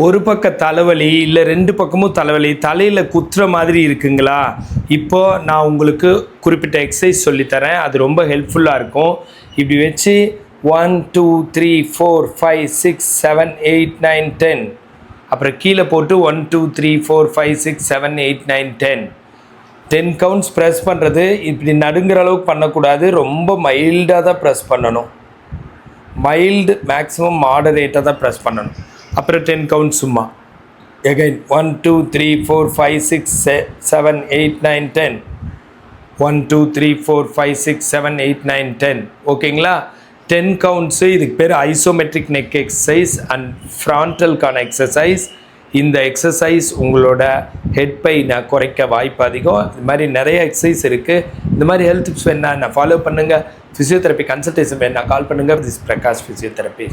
ஒரு பக்க தலைவலி இல்லை ரெண்டு பக்கமும் தலைவலி தலையில் குத்துற மாதிரி இருக்குங்களா? இப்போ நான் உங்களுக்கு குறிப்பிட்ட எக்ஸசைஸ் சொல்லித்தரேன் அது ரொம்ப ஹெல்ப்ஃபுல்லாக இருக்கும். இப்படி வச்சு one two three four five six seven eight nine ten அப்புறம் கீழே போட்டு one two three four five six seven eight nine ten ten counts press பண்ணுறது இப்படி நடுங்கிற அளவுக்கு பண்ணக்கூடாது. ரொம்ப மைல்டாக தான் ப்ரெஸ் பண்ணணும். மைல்டு மேக்ஸிமம் மாடரேட்டாக தான் ப்ரெஸ் பண்ணணும். அப்புறம் டென் கவுண்ட் சும்மா again one two three four five six seven eight nine ten one two three four five six seven eight nine ten ஓகேங்களா டென் கவுண்ட்ஸு இதுக்கு பேர் ஐசோமெட்ரிக் நெக் எக்ஸசைஸ் அண்ட் ஃப்ரான்டல்கான exercise இந்த exercise உங்களோட head பெயினை குறைக்க வாய்ப்பு அதிகம். இது மாதிரி நிறைய எக்ஸசைஸ் இருக்குது இந்த மாதிரி ஹெல்த் டிப்ஸ் வேணா நான் ஃபாலோ பண்ணுங்கள் ஃபிசியோதெரப்பி கன்சல்டேஷன் வேணா கால் பண்ணுங்கள் திஸ் பிரகாஷ் ஃபிசியோதெரப்பி